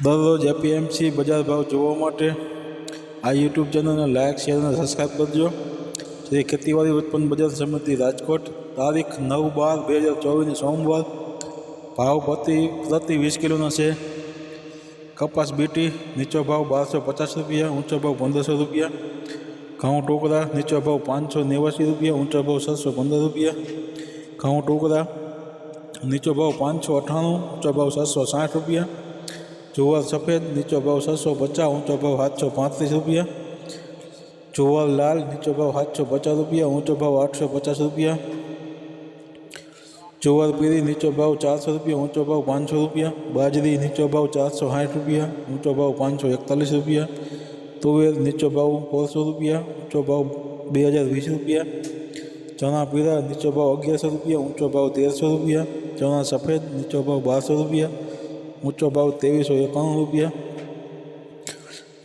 દરરોજ એપીએમસી બજાર ભાવ જોવા માટે આ યુટ્યુબ ચેનલને લાઇક શેર અને સબસ્ક્રાઈબ કરજો શ્રી ખેતીવાડી ઉત્પન્ન બજાર સમિતિ રાજકોટ તારીખ નવ બાર બે હજાર ચોવીસની સોમવાર ભાવ પ્રતિ પ્રતિ વીસ કિલોના છે કપાસ બીટી નીચો ભાવ બારસો પચાસ રૂપિયા ઊંચો ભાવ પંદરસો રૂપિયા ઘઉં ટોકરા નીચો ભાવ પાંચસો નેવાસી રૂપિયા ઊંચો ભાવ છસો પંદર રૂપિયા ઘઉં ટોકરા નીચો ભાવ પાંચસો અઠ્ઠાણું ઊંચો ભાવ સાતસો સાઠ રૂપિયા જુવાર સફેદ નીચો ભાવ છસો પચાસ ઊંચો ભાવ સાતસો પાંત્રીસ રૂપિયા જુવાર લાલ નીચો ભાવ સાતસો પચાસ રૂપિયા ઊંચો ભાવ આઠસો પચાસ રૂપિયા જુવાર પીળી નીચો ભાવ ચારસો રૂપિયા ઊંચો ભાવ પાંચસો રૂપિયા બાજરી નીચો ભાવ ચારસો સાઠ રૂપિયા ઊંચો ભાવ પાંચસો એકતાલીસ રૂપિયા તુવેર નીચો ભાવ સોળસો રૂપિયા ઊંચો ભાવ બે હજાર વીસ રૂપિયા ચણા પીળા નીચો ભાવ અગિયારસો રૂપિયા ઊંચો ભાવ તેરસો રૂપિયા ચણા સફેદ નીચો ભાવ બારસો રૂપિયા ઊંચો ભાવ ત્રેવીસો એકાણું રૂપિયા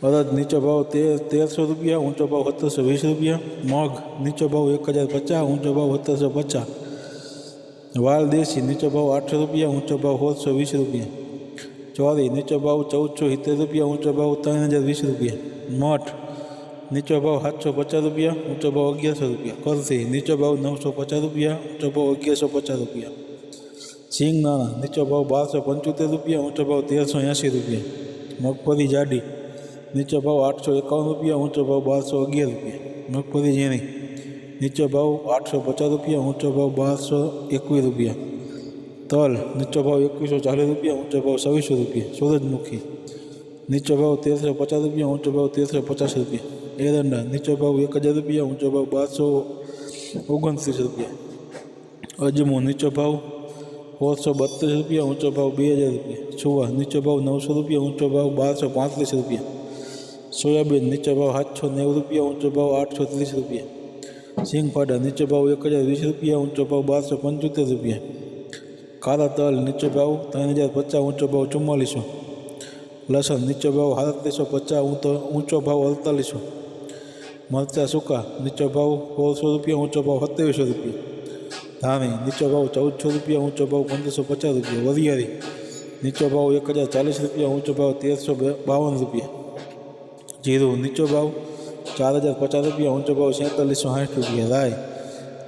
અડદ નીચો ભાવ તેર તેરસો રૂપિયા ઊંચો ભાવ સત્તરસો વીસ રૂપિયા મગ નીચો ભાવ એક હજાર પચાસ ઊંચો ભાવ સત્તરસો પચાસ વાલ દેશી નીચો ભાવ આઠસો રૂપિયા ઊંચો ભાવ સોળસો વીસ રૂપિયા ચોરી નીચો ભાવ ચૌદસો સિત્તેર રૂપિયા ઊંચો ભાવ ત્રણ હજાર વીસ રૂપિયા મઠ નીચો ભાવ સાતસો પચાસ રૂપિયા ઊંચો ભાવ અગિયારસો રૂપિયા કરસી નીચો ભાવ નવસો પચાસ રૂપિયા ઊંચો ભાવ અગિયારસો પચાસ રૂપિયા સિંગ નાના નીચો ભાવ બારસો પંચોતેર રૂપિયા ઊંચો ભાવ તેરસો એંસી રૂપિયા મગફળી જાડી નીચો ભાવ આઠસો એકાવન રૂપિયા ઊંચો ભાવ બારસો અગિયાર રૂપિયા મગફળી ઝીણી નીચો ભાવ આઠસો પચાસ રૂપિયા ઊંચો ભાવ બારસો એકવીસ રૂપિયા તલ નીચો ભાવ એકવીસો ચાલીસ રૂપિયા ઊંચો ભાવ છવ્વીસો રૂપિયા સૂરજમુખી નીચો ભાવ તેરસો પચાસ રૂપિયા ઊંચો ભાવ તેરસો પચાસ રૂપિયા એરંડા નીચો ભાવ એક હજાર રૂપિયા ઊંચો ભાવ બારસો ઓગણત્રીસ રૂપિયા અજમો નીચો ભાવ સોળસો બત્રીસ રૂપિયા ઊંચો ભાવ બે હજાર રૂપિયા છુવા નીચો ભાવ નવસો રૂપિયા ઊંચો ભાવ બારસો પાંત્રીસ રૂપિયા સોયાબીન નીચો ભાવ સાતસો નેવું રૂપિયા ઊંચો ભાવ આઠસો ત્રીસ રૂપિયા સિંગફાડા નીચો ભાવ એક હજાર વીસ રૂપિયા ઊંચો ભાવ બારસો પંચોતેર રૂપિયા કાળા તલ નીચો ભાવ ત્રણ હજાર પચાસ ઊંચો ભાવ ચુમ્માલીસો લસણ નીચો ભાવ સાડત્રીસો પચાસ ઊંચો ઊંચો ભાવ અડતાલીસો મરચાં સૂકા નીચો ભાવ સોળસો રૂપિયા ઊંચો ભાવ સત્યાવીસો રૂપિયા ધાણી, નીચો ભાવ ચૌદસો રૂપિયા, ઊંચો ભાવ પંદરસો પચાસ રૂપિયા, વરિયાળી. નીચો ભાવ એક હજાર ચાલીસ રૂપિયા, ઊંચો ભાવ તેરસો બાવન રૂપિયા. જીરું, નીચો ભાવ ચાર હજાર પચાસ રૂપિયા, ઊંચો ભાવ સેંતાલીસો સાઠ રૂપિયા. રાય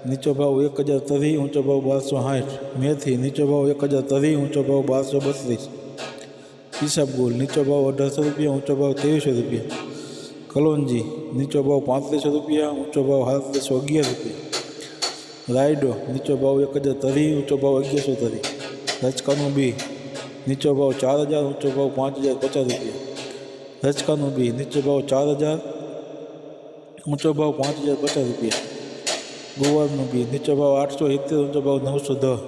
નીચો ભાવ એક હજાર ત્રીસ, ઊંચો ભાવ બારસો સાઠ. મેથી, નીચો ભાવ એક હજાર ત્રીસ, ઊંચો ભાવ બારસો બત્રીસ. ઈસબગુલ નીચો ભાવ અઢારસો રૂપિયા, ઊંચો ભાવ ત્રેવીસો રૂપિયા. કલોંજી, નીચો ભાવ પાંત્રીસો રૂપિયા, ઊંચો ભાવ સાતસો અગિયાર રૂપિયા. રાયડો નીચો ભાવ એક હજાર ત્રીસ ઊંચો ભાવ અગિયારસો ત્રીસ રચકાનું બી નીચો ભાવ ચાર હજાર ઊંચો ભાવ પાંચ હજાર પચાસ રૂપિયા રચકાનું બી નીચો ભાવ ચાર હજાર ઊંચો ભાવ પાંચ હજાર પચાસ રૂપિયા ગુવારનું બી નીચો ભાવ આઠસો સિત્તેર ઊંચો ભાવ નવસો દસ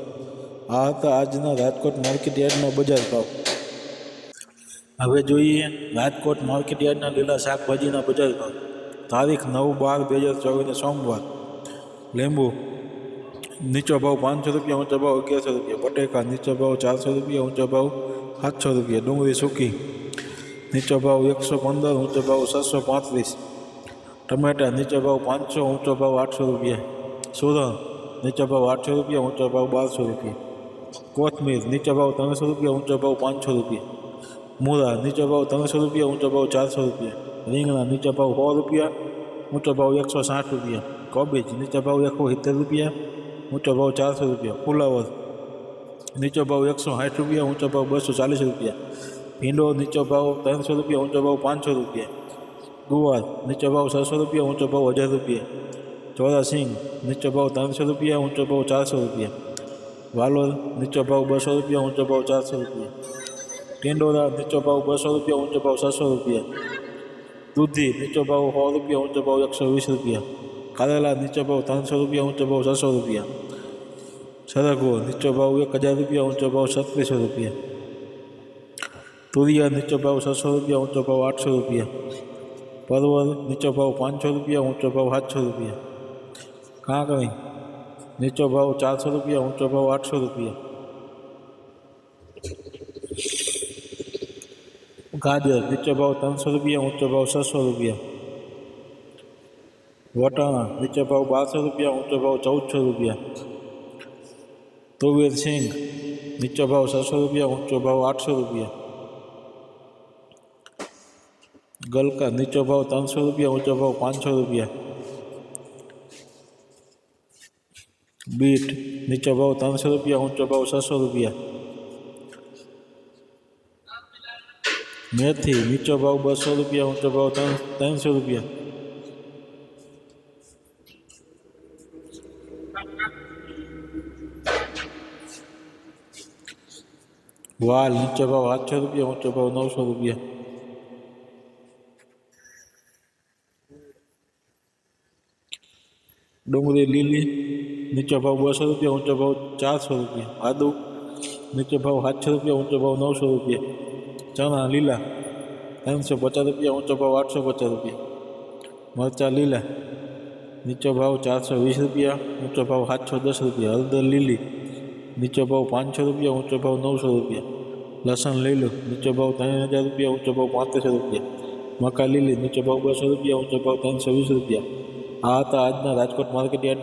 આ હતા આજના રાજકોટ માર્કેટ યાર્ડના બજાર ભાવ હવે જોઈએ રાજકોટ માર્કેટ યાર્ડના લીલા શાકભાજીના બજાર ભાવ તારીખ નવ બાર બે હજાર ચોવીસને સોમવાર લીંબુ નીચો ભાવ પાંચસો રૂપિયા ઊંચો ભાવ અગિયારસો રૂપિયા બટેકા નીચો ભાવ ચારસો રૂપિયા ઊંચો ભાવ સાતસો રૂપિયા ડુંગળી સૂકી નીચો ભાવ એકસો પંદર ઊંચો ભાવ છસો પાંત્રીસ ટમેટા નીચો ભાવ પાંચસો ઊંચો ભાવ આઠસો રૂપિયા સુરણ નીચો ભાવ આઠસો રૂપિયા ઊંચો ભાવ બારસો રૂપિયા કોથમીર નીચો ભાવ ત્રણસો રૂપિયા ઊંચો ભાવ પાંચસો રૂપિયા મૂળા નીચો ભાવ ત્રણસો રૂપિયા ઊંચો ભાવ ચારસો રૂપિયા રીંગણા નીચો ભાવ સો રૂપિયા ઊંચો ભાવ એકસો સાઠ રૂપિયા કોબીજ નીચો ભાવ એકસો સિત્તેર રૂપિયા ઊંચો ભાવ ચારસો રૂપિયા ફુલાવર નીચો ભાવ એકસો સાઠ રૂપિયા ઊંચો ભાવ બસો ચાલીસ રૂપિયા ભીંડો નીચો ભાવ ત્રણસો રૂપિયા ઊંચો ભાવ પાંચસો રૂપિયા ગુવાર નીચો ભાવ છસો રૂપિયા ઊંચો ભાવ હજાર રૂપિયા ચોરા સિંગ નીચો ભાવ ત્રણસો રૂપિયા ઊંચો ભાવ ચારસો રૂપિયા વાલોર નીચો ભાવ બસો રૂપિયા ઊંચો ભાવ ચારસો રૂપિયા ટેંડોરા નીચો ભાવ બસો રૂપિયા ઊંચો ભાવ છસો રૂપિયા દૂધી નીચો ભાવ સો રૂપિયા ઊંચો ભાવ એકસો વીસ રૂપિયા કારેલા નીચો ભાવ ત્રણસો રૂપિયા ઊંચો ભાવ છસો રૂપિયા સરગવો નીચો ભાવ એક હજાર રૂપિયા ઊંચો ભાવ છત્રીસો રૂપિયા તુરિયા નીચો ભાવ છસો રૂપિયા ઊંચો ભાવ આઠસો રૂપિયા પરવળ નીચો ભાવ પાંચસો રૂપિયા ઊંચો ભાવ સાતસો રૂપિયા કાંકણી નીચો ભાવ ચારસો રૂપિયા ઊંચો ભાવ આઠસો રૂપિયા ગાજર નીચો ભાવ ત્રણસો રૂપિયા ઊંચો ભાવ છસો રૂપિયા વટાણા નીચો ભાવ બારસો રૂપિયા ઊંચો ભાવ ચૌદસો રૂપિયા તુવેર સિંગ નીચો ભાવ છસો રૂપિયા ઊંચો ભાવ આઠસો રૂપિયા ગલકા નીચો ભાવ ત્રણસો રૂપિયા ઊંચો ભાવ પાંચસો રૂપિયા બીટ નીચો ભાવ ત્રણસો રૂપિયા ઊંચો ભાવ છસો રૂપિયા મેથી નીચો ભાવ બસો રૂપિયા ઊંચો ભાવ ત્રણ ત્રણસો રૂપિયા વાલ નીચો ભાવ આઠસો રૂપિયા ઊંચો ભાવ નવસો રૂપિયા ડુંગળી લીલી નીચો ભાવ બસો રૂપિયા ઊંચો ભાવ ચારસો રૂપિયા આદુ નીચો ભાવ સાતસો રૂપિયા ઊંચો ભાવ નવસો રૂપિયા ચણા લીલા ત્રણસો પચાસ રૂપિયા ઊંચો ભાવ આઠસો પચાસ રૂપિયા મરચાં લીલા નીચો ભાવ ચારસો વીસ રૂપિયા ઊંચો ભાવ સાતસો દસ રૂપિયા હળદર લીલી નીચો ભાવ પાંચસો રૂપિયા, ઊંચો ભાવ નવસો રૂપિયા. લસણ લીલું નીચો ભાવ ત્રણ હજાર રૂપિયા, ઊંચો ભાવ પાંત્રીસો રૂપિયા. મકા લીલી નીચો ભાવ બસો રૂપિયા, ઊંચો ભાવ ત્રણસો વીસ રૂપિયા. આ હતા આજના રાજકોટ માર્કેટ યાર્ડ.